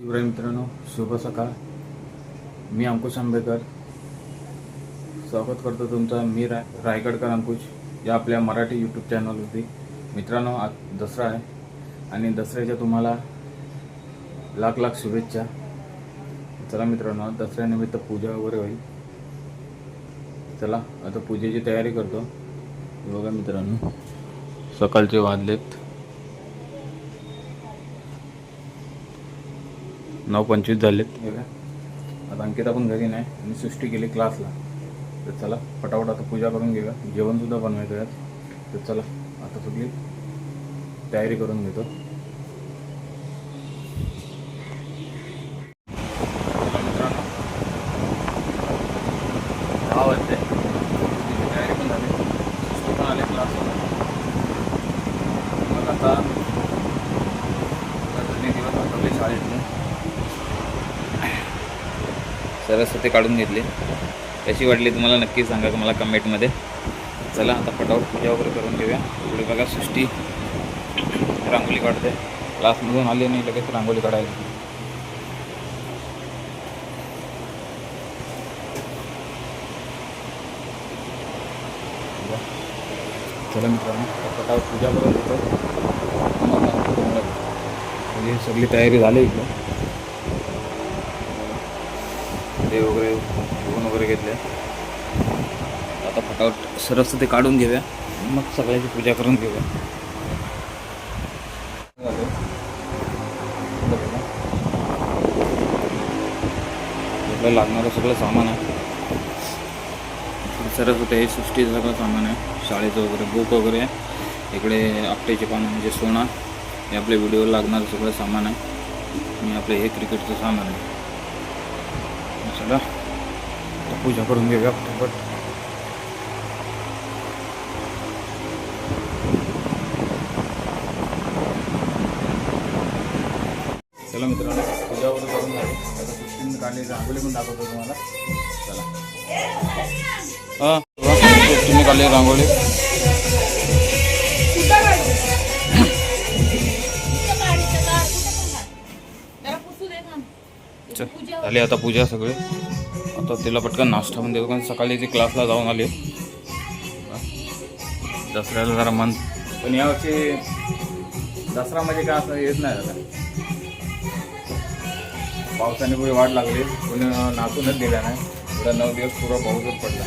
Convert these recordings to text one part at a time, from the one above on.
शिवराय मित्रांनो शुभ सकाळ. मी अंकुश आंबेकर. स्वागत करतो तुमचा. मी राय रायगडकर अंकुश या आपल्या मराठी यूट्यूब चॅनलवरती मित्रांनो आज दसरा आहे आणि दसऱ्याच्या तुम्हाला लाख लाख शुभेच्छा. चला मित्रांनो दसऱ्यानिमित्त पूजा वगैरे होईल. चला आता पूजेची तयारी करतो. बघा मित्रांनो सकाळचे वाजलेत. नऊ पंचवीस झालेत. आता अंकिता पण घरी नाही. आणि सृष्टी गेली क्लासला तर चला पटापट आता पूजा करून घेऊया. जेवणसुद्धा बनवायचं आहे. तर चला आता सगळी तयारी करून घेतो. मित्रांनो दहा वाजते पूजेची तयारी पण झाली सृष्टी पण आले क्लासला मग आता आता जुने दिवस आठवले शाळेतले सरस्वती काढून घेतली. कशी वाटली तुम्हाला नक्की सांगा मला कमेंटमध्ये. चला आता पटापट पूजा वगैरे करून घेऊया. पुढे बघा सृष्टी रांगोळी काढते. क्लासमधून आली नाही लगेच रांगोळी काढायला. चला मित्रांनो आता पूजा करून घेतो. म्हणजे सगळी तयारी झाली इकडं. ते वगैरे घेऊन वगैरे घेतले. आता फटाफट ते काढून घेऊया. मग सगळ्याची पूजा करून घेऊया. झालं. लागणारं सगळं सामान आहे. सरस होते हे सृष्टीचं सगळं सामान आहे. शाळेचं वगैरे बुक वगैरे इकडे आपटेचे पानं म्हणजे सोना. हे आपल्या व्हिडिओला लागणारं सगळं सामान आहे. आणि आपलं हे क्रिकेटचं सामान आहे. चला पूजा करून घेऊया फटाफट चला मित्रांनो पूजा वगैरे करून झाली आता सृष्टीने काढली रांगोळी पण दाखवतो तुम्हाला चला हां सृष्टीने काढली रांगोळी चल, झाली आता पूजा सगळी. आता तिला पटकन नाश्ता पण देतो कारण सकाळी ती क्लासला जाऊन आली. दसऱ्याला जरा मन पण यावर्षी दसरा म्हणजे काय असं येत नाही आता पावसाने पुढे वाट लागली कोणी नाचूनच दिल्या नाही. पुढे नऊ दिवस पुरा पाऊसच पडला.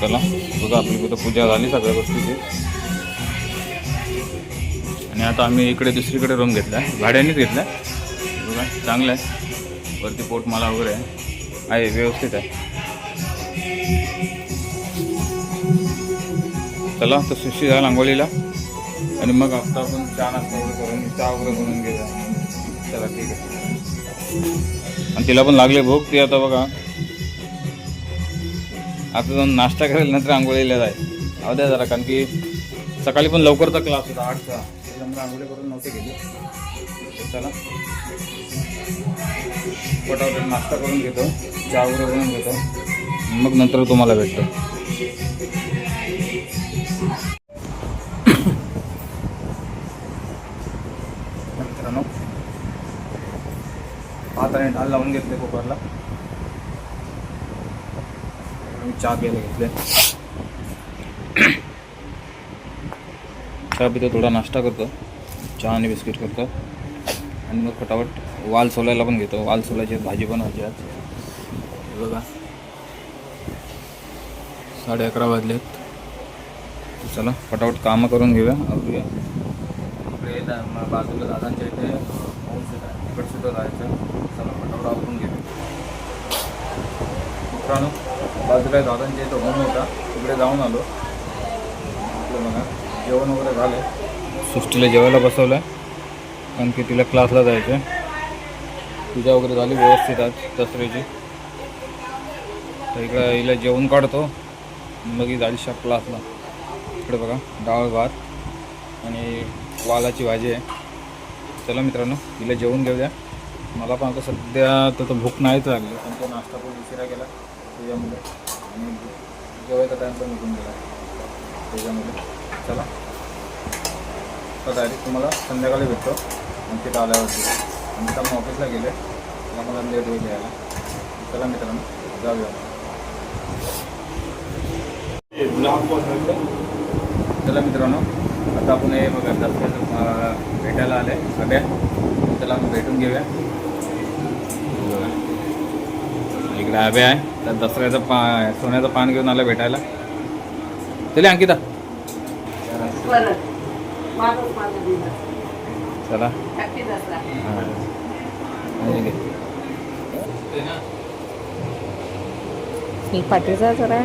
चला बघा आपली कुठं पूजा झाली सगळ्या गोष्टीची. आणि आता आम्ही इकडे दुसरीकडे रूम घेतला भाड्यानेच घेतला बघा चांगलं आहे. वरती पोटमाला वगैरे आहे. व्यवस्थित आहे. चला तर सुशी झाला आंघोळीला. आणि मग आता आपण चहा नाश्ता वगैरे करून चहा वगैरे करून घेऊया. चला ठीक आहे. आणि तिला पण लागले भूक. ती आता बघा आता जाऊन नाश्ता करेल नंतर आंघोळीला जाय अहो द्या जरा कारण की सकाळी पण लवकरचा क्लास होता आठचा. त्याच्यामुळे आंघोळी करून नव्हते गेले. चला पटापट नाश्ता करून घेतो चहा वगैरे करून घेतो. मग नंतर तुम्हाला भेटतो. मित्रांनो भात आणि डाळ लावून घेतले कुकरला. मी चहा प्यायला घेतले. चहा पितो थोडा नाश्ता करतो. चहा आणि बिस्किट करतो. आणि मग फटाफट वाल सोलायला पण घेतो. वाल सोलायची भाजी बनवायची आज. हे बघा. साडे अकरा वाजलेत. तर चला फटाफट कामं करून घेऊया. आवरूया. इकडे बाजूला दादांच्या इथे पाऊस सुद्धा जायचं. चला फटाफट आवरून घेऊया. मित्रांनो बाजूला दादांच्या इथं होम होता. तिकडे जाऊन आलो. आपलं बघा जेवण वगैरे झालं. सृष्टीला जेवायला बसवलं कारण की तिला क्लासला जायचं आहे पूजा वगैरे झाली व्यवस्थित आज दसऱ्याची. तर इकडं हिला जेवण काढतो. मग ही झाली शाप क्लासला इकडे बघा डाळ भात आणि वालाची भाजी आहे. चला मित्रांनो हिला जेवून द्या मला पण आता सध्या तर भूक नाहीच लागली पण तो नाश्ता पण उशिरा गेला. त्याच्यामुळे. आणि जेवायचा टाईम पण निघून गेला. त्याच्यामुळे. चला. तर डायरेक्ट तुम्हाला संध्याकाळी भेटतो. अंकित आल्यावरती. अंकित आपण ऑफिसला गेले. मला लेट होईल यायला. चला मित्रांनो जाऊया. चला मित्रांनो आता आपण हे बघा दसऱ्याचं अं, भेटायला आले सगळ्या. त्याला आपण भेटून घेऊया. इकडे आबे आहे. तर दसऱ्याचं पा सोन्याचं पान घेऊन आलं भेटायला. चले अंकिता. चला. हां. पाठीचा जरा.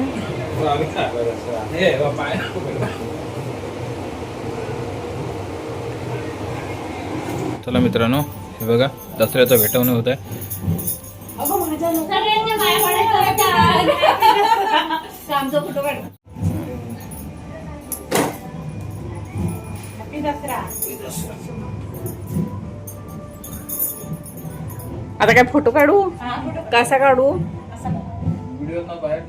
चला मित्रांनो हे बघा दसऱ्याचं भेटवणं होत आहे आता काय फोटो काढू? कसा काढू? व्हिडिओ बाहेर